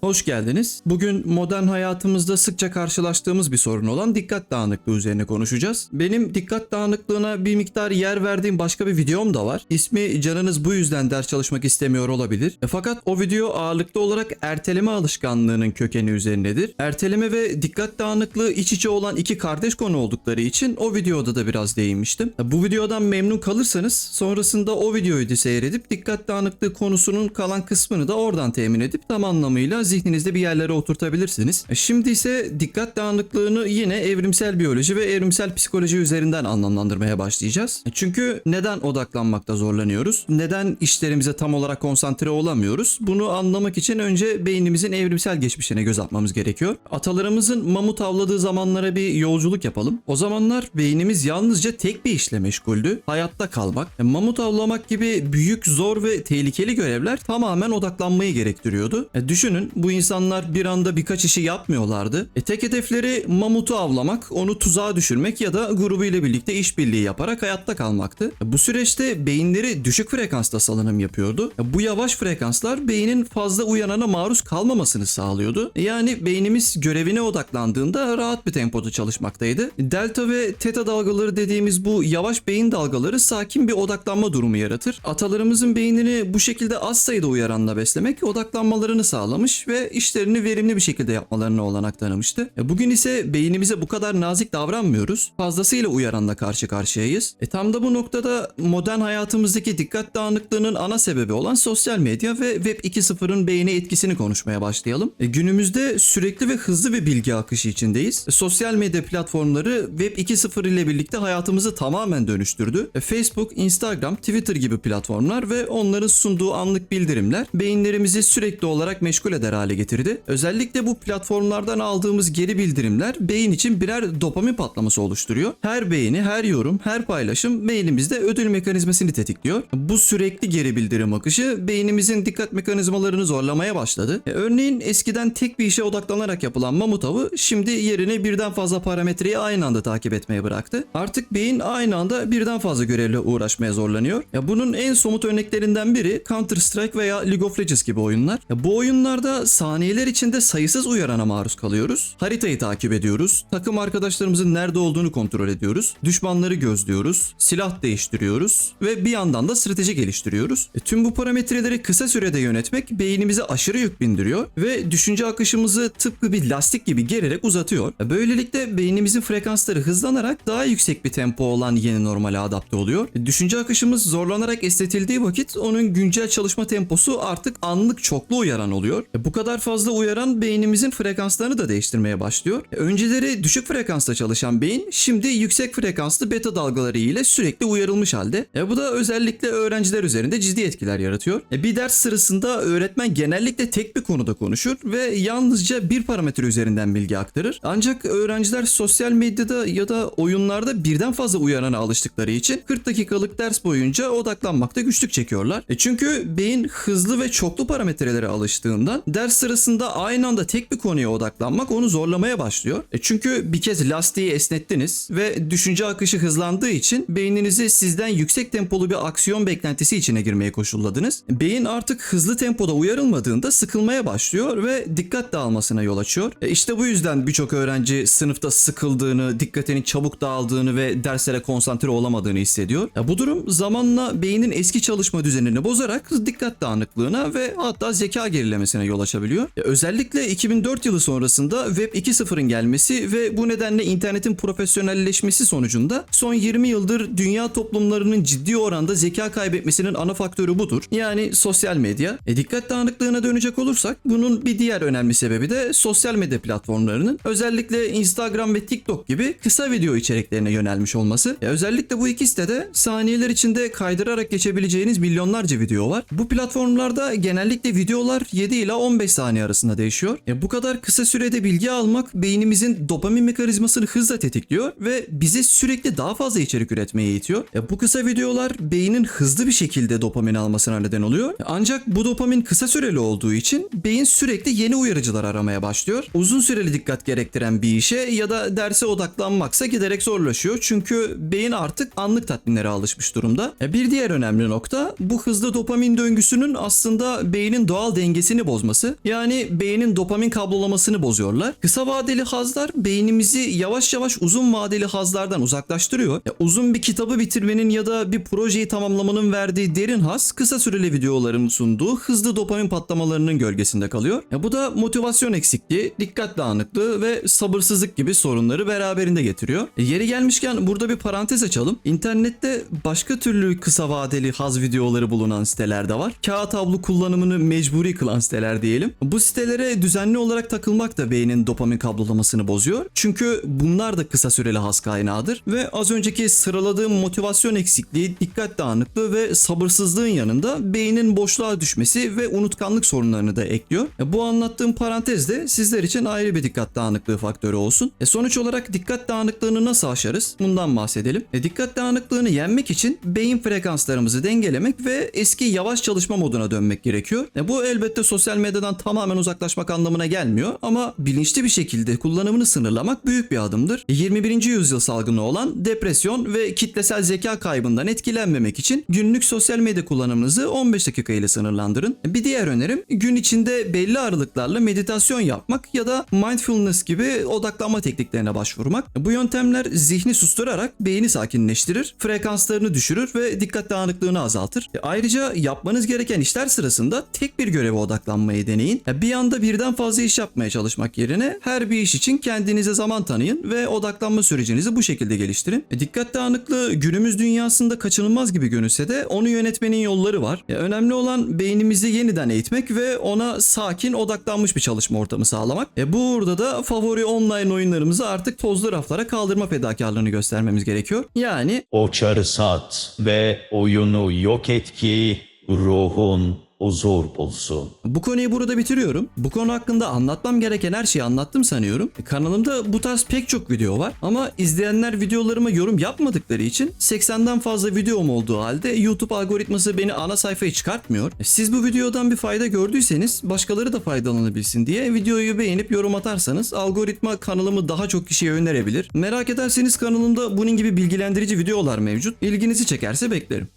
Hoş geldiniz. Bugün modern hayatımızda sıkça karşılaştığımız bir sorun olan dikkat dağınıklığı üzerine konuşacağız. Benim dikkat dağınıklığına bir miktar yer verdiğim başka bir videom da var. İsmi canınız bu yüzden ders çalışmak istemiyor olabilir. E, fakat o video ağırlıklı olarak erteleme alışkanlığının kökeni üzerinedir. Erteleme ve dikkat dağınıklığı iç içe olan iki kardeş konu oldukları için o videoda da biraz değinmiştim. E, Bu videodan memnun kalırsanız sonrasında o videoyu da seyredip dikkat dağınıklığı konusunun kalan kısmını da oradan temin edip tam anlamıyla zihninizde bir yerlere oturtabilirsiniz. E, Şimdi ise dikkat dağınıklığını yine evrimsel biyoloji ve evrimsel psikoloji üzerinden anlamlandırmaya başlayacağız. E, Çünkü neden odaklanmakta zorlanıyoruz? Neden işlerimize tam olarak konsantre olamıyoruz? Bunu anlamak için önce beynimizin evrimsel geçmişine göz atmamız gerekiyor. Atalarımızın mamut avladığı zamanlara bir yolculuk yapalım. O zamanlar beynimiz yalnızca tek bir işle meşguldü. Hayatta kalmak. E, Mamut avlamak gibi büyük, zor ve tehlikeli görevler tamamen odaklanmayı gerektiriyordu. Düşünün bu insanlar bir anda birkaç işi yapmıyorlardı. E, tek hedefleri mamutu avlamak, onu tuzağa düşürmek ya da grubuyla birlikte işbirliği yaparak hayatta kalmaktı. E, bu süreçte beyinleri düşük frekansta salınım yapıyordu. E, bu yavaş frekanslar beynin fazla uyanana maruz kalmamasını sağlıyordu. E, yani beynimiz görevine odaklandığında rahat bir tempoda çalışmaktaydı. Delta ve teta dalgaları dediğimiz bu yavaş beyin dalgaları sakin bir odaklanma durumu yaratır. Atalarımızın beynini bu şekilde az sayıda uyaranla beslemek odaklanmalarını sağlamış ve işlerini verimli bir şekilde yapmalarına olanak tanımıştı. E, Bugün ise beynimize bu kadar nazik davranmıyoruz. Fazlasıyla uyaranla karşı karşıyayız. E tam da bu noktada modern hayatımızdaki dikkat dağınıklığının ana sebebi olan sosyal medya ve Web 2.0'ın beyne etkisini konuşmaya başlayalım. E, günümüzde sürekli ve hızlı bir bilgi akışı içindeyiz. E, sosyal medya platformları Web 2.0 ile birlikte hayatımızı tamamen dönüştürdü. E, Facebook, Instagram, Twitter gibi platformlar ve onların sunduğu anlık bildirimler beyinlerimizi sürekli olarak meşgul eder hale getirdi. Özellikle bu platformlardan aldığımız geri bildirimler beyin için birer dopamin patlaması oluşturuyor. Her beğeni, her yorum, her paylaşım beynimizde ödül mekanizmasını tetikliyor. Bu sürekli geri bildirim akışı beynimizin dikkat mekanizmalarını zorlamaya başladı. E, Örneğin eskiden tek bir işe odaklanarak yapılan mamut avı şimdi yerini birden fazla parametreyi aynı anda takip etmeye bıraktı. Artık beyin aynı anda birden fazla görevle uğraşmaya zorlanıyor. Ya bunun en somut örneklerinden biri Counter Strike veya League of Legends gibi oyunlar. Ya bu oyunlarda saniyeler içinde sayısız uyarana maruz kalıyoruz. Haritayı takip ediyoruz. Takım arkadaşlarımızın nerede olduğunu kontrol ediyoruz. Düşmanları gözlüyoruz. Silah değiştiriyoruz ve bir yandan da strateji geliştiriyoruz. E, tüm bu parametreleri kısa sürede yönetmek beynimize aşırı yük bindiriyor ve düşünce akışımızı tıpkı bir lastik gibi gererek uzatıyor. E, Böylelikle beynimizin frekansları hızlanarak daha yüksek bir tempo olan yeni normale adapte oluyor. E, Düşünce akışımız zorlanarak esnetildiği vakit onun güncel çalışma temposu artık anlık çoklu uyaran oluyor. E, Bu kadar fazla uyaran beynimizin frekanslarını da değiştirmeye başlıyor. E, Önceleri düşük frekansta çalışan beyin şimdi yüksek frekanslı beta dalgaları ile sürekli uyarılmış halde. E, bu da özellikle öğrenciler üzerinde ciddi etkiler yaratıyor. E, bir ders sırasında öğretmen genellikle tek bir konuda konuşur ve yalnızca bir parametre üzerinden bilgi aktarır. Ancak öğrenciler sosyal medyada ya da oyunlarda birden fazla uyarana alıştıkları için 40 dakikalık ders boyunca odaklanmakta güçlük çekiyorlar. E çünkü beyin hızlı ve çoklu parametrelere alıştığından ders sırasında aynı anda tek bir konuya odaklanmak onu zorlamaya başlıyor. E çünkü bir kez lastiği esnettiniz ve düşünce akışı hızlandığı için beyninizi sizden yüksek tempolu bir aksiyon beklentisi içine girmeye koşulladınız. Beyin artık hızlı tempoda uyarılmadığında sıkılmaya başlıyor ve dikkat dağılmasına yol açıyor. E işte bu yüzden birçok öğrenci sınıfta sıkıldığını, dikkatinin çabuk dağıldığını ve derslere konsantre olamadığını hissediyor. E bu durum zamanla beynin eski çalışma düzenini bozarak dikkat dağınıklığına ve hatta zeka gerilemesine yol açabiliyor. E özellikle 2004 yılı sonrasında Web 2.0'ın gelmesi ve bu nedenle internetin profesyonelleşmesi sonucunda son 20 yıldır dünya toplumlarının ciddi oranda zeka kaybetmesinin ana faktörü budur. Yani sosyal medya. E dikkat dağınıklığına dönecek olursak bunun bir diğer önemli sebebi de sosyal medya platformlarının özellikle Instagram ve TikTok gibi kısa video içeriklerine yönelmiş olması. E özellikle bu ikisi de saniyeler içinde kaydırarak geçebileceğiniz milyonlarca video var. Bu platformlarda genellikle videolar 7 ila 15 saniye arasında değişiyor. E bu kadar kısa sürede bilgi almak beynimizin dopamin mekanizmasını hızla tetikliyor ve bize sürekli daha fazla içerik üretmeye itiyor. E bu kısa videolar beynin hızlı bir şekilde dopamin almasına neden oluyor. Ancak bu dopamin kısa süreli olduğu için beyin sürekli yeni uyarıcılar aramaya başlıyor. Uzun süreli dikkat gerektiren bir işe ya da derse odaklanmaksa giderek zorlaşıyor. Çünkü beyin artık anlık tatminlere alışmış durumda. Bir diğer önemli nokta bu hızlı dopamin döngüsünün aslında beynin doğal dengesini bozması kablolaması yani beynin dopamin kablolamasını bozuyorlar. Kısa vadeli hazlar beynimizi yavaş yavaş uzun vadeli hazlardan uzaklaştırıyor. Ya uzun bir kitabı bitirmenin ya da bir projeyi tamamlamanın verdiği derin haz kısa süreli videoların sunduğu hızlı dopamin patlamalarının gölgesinde kalıyor. Ya bu da motivasyon eksikliği, dikkat dağınıklığı ve sabırsızlık gibi sorunları beraberinde getiriyor. E, yeri gelmişken burada bir parantez açalım. İnternette başka türlü kısa vadeli haz videoları bulunan siteler de var. Kağıt havlu kullanımını mecburi kılan siteler diyelim. Bu sitelere düzenli olarak takılmak da beynin dopamin kablolamasını bozuyor. Çünkü bunlar da kısa süreli haz kaynağıdır ve az önceki sıraladığım motivasyon eksikliği, dikkat dağınıklığı ve sabırsızlığın yanında beynin boşluğa düşmesi ve unutkanlık sorunlarını da ekliyor. E, Bu anlattığım parantez de sizler için ayrı bir dikkat dağınıklığı faktörü olsun. E, sonuç olarak dikkat dağınıklığını nasıl aşarız? Bundan bahsedelim. E, dikkat dağınıklığını yenmek için beyin frekanslarımızı dengelemek ve eski yavaş çalışma moduna dönmek gerekiyor. E, bu elbette sosyal medyadan tamamen uzaklaşmak anlamına gelmiyor ama bilinçli bir şekilde kullanımını sınırlamak büyük bir adımdır. E, 21. yüzyıl salgını olan depresyon ve kitlesel zeka kaybından etkilenmemek için günlük sosyal medya kullanımınızı 15 dakika ile sınırlandırın. Bir diğer önerim gün içinde belli aralıklarla meditasyon yapmak ya da mindfulness gibi odaklanma tekniklerine başvurmak. Bu yöntemler zihni susturarak beyni sakinleştirir, frekanslarını düşürür ve dikkat dağınıklığını azaltır. E, Ayrıca yapmanız gereken işler sırasında tek bir göreve odaklanmayı deneyin. E, Bir anda birden fazla iş yapmaya çalışmak yerine her bir iş için kendinize zaman tanıyın ve odaklanma sürecinizi bu şekilde geliştirin. E, Dikkat dağınıklığı günümüz dünyasında kaçınılmaz gibi görünse de onu yönetmenin yolları var. E, Önemli olan beynimizi yeniden eğitmek ve ona sakin odaklanmış bir çalışma ortamı sağlamak. E bu uğurda da favori online oyunlarımızı artık tozlu raflara kaldırma fedakarlığını göstermemiz gerekiyor. Yani O çarı sat ve oyunu yok et ki ruhun huzur bulsun. Bu konuyu burada bitiriyorum. Bu konu hakkında anlatmam gereken her şeyi anlattım sanıyorum. Kanalımda bu tarz pek çok video var ama izleyenler videolarıma yorum yapmadıkları için 80'den fazla videom olduğu halde YouTube algoritması beni ana sayfaya çıkartmıyor. Siz bu videodan bir fayda gördüyseniz başkaları da faydalanabilsin diye videoyu beğenip yorum atarsanız algoritma kanalımı daha çok kişiye önerebilir. Merak ederseniz kanalımda bunun gibi bilgilendirici videolar mevcut. İlginizi çekerse beklerim.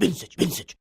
Beni seç, beni seç.